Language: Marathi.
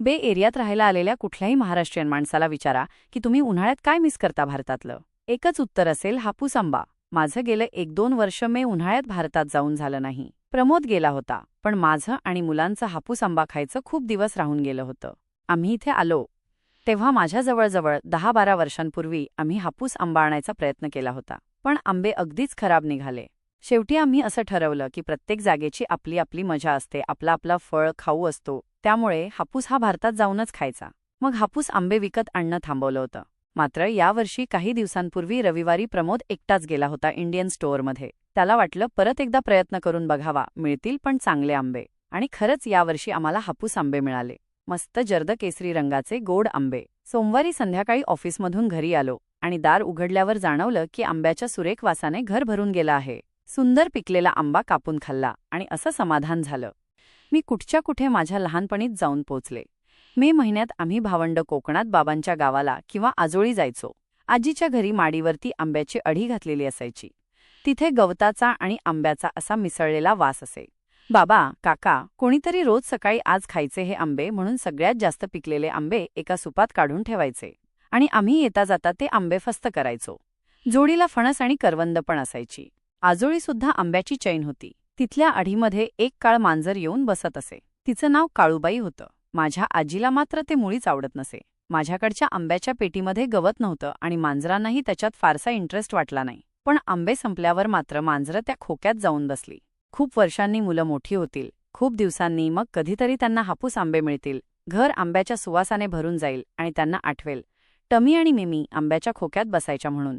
बे एरियात राहायला आलेल्या कुठल्याही महाराष्ट्रीयन माणसाला विचारा की तुम्ही उन्हाळ्यात काय मिस करता भारतातलं? एकच उत्तर असेल हापूस आंबा. माझं गेलं एक दोन वर्ष मे उन्हाळ्यात भारतात जाऊन झालं नाही. प्रमोद गेला होता पण माझं आणि मुलांचं हापूस आंबा खायचं खूप दिवस राहून गेलं होतं. आम्ही इथे आलो. तेव्हा माझ्या जवळजवळ दहा बारा वर्षांपूर्वी आम्ही हापूस आंबा आणायचा प्रयत्न केला होता पण आंबे अगदीच खराब निघाले. शेवटी आम्ही असं ठरवलं की प्रत्येक जागेची आपली आपली मजा असते आपला आपला फळ खाऊ असतो त्यामुळे हापूस हा भारतात जाऊनच खायचा. मग हापूस आंबे विकत आणणं थांबवलं होतं. मात्र यावर्षी काही दिवसांपूर्वी रविवारी प्रमोद एकटाच गेला होता इंडियन स्टोअरमध्ये. त्याला वाटलं परत एकदा प्रयत्न करून बघावा मिळतील पण चांगले आंबे. आणि खरंच यावर्षी आम्हाला हापूस आंबे मिळाले. मस्त जर्द केसरी रंगाचे गोड आंबे. सोमवारी संध्याकाळी ऑफिसमधून घरी आलो आणि दार उघडल्यावर जाणवलं की आंब्याच्या सुरेख वासाने घर भरून गेलं आहे. सुंदर पिकलेला आंबा कापून खाल्ला आणि असं समाधान झालं. मी कुठच्या कुठे माझ्या लहानपणीत जाऊन पोचले. मे महिन्यात आम्ही भावंड कोकणात बाबांच्या गावाला किंवा आजोळी जायचो. आजीच्या घरी माडीवरती आंब्याची अढी घातलेली असायची. तिथे गवताचा आणि आंब्याचा असा मिसळलेला वास असे. बाबा काका कोणीतरी रोज सकाळी आज खायचे हे आंबे म्हणून सगळ्यात जास्त पिकलेले आंबे एका सुपात काढून ठेवायचे. आणि आम्ही येता जाता ते आंबे फस्त करायचो. जोडीला फणस आणि करवंद पण असायची. आजोळीसुद्धा आंब्याची चैन होती. तिथल्या आढीमध्ये एक काळ मांजर येऊन बसत असे. तिचं नाव काळूबाई होतं. माझ्या आजीला मात्र ते मुळीच आवडत नसे. माझ्याकडच्या आंब्याच्या पेटीमध्ये गवत नव्हतं आणि मांजरांनाही त्याच्यात फारसा इंटरेस्ट वाटला नाही. पण आंबे संपल्यावर मात्र मांजरं त्या खोक्यात जाऊन बसली. खूप वर्षांनी मुलं मोठी होतील. खूप दिवसांनी मग कधीतरी त्यांना हापूस आंबे मिळतील. घर आंब्याच्या सुवासाने भरून जाईल आणि त्यांना आठवेल. टमी आणि मिमी आंब्याच्या खोक्यात बसायच्या म्हणून.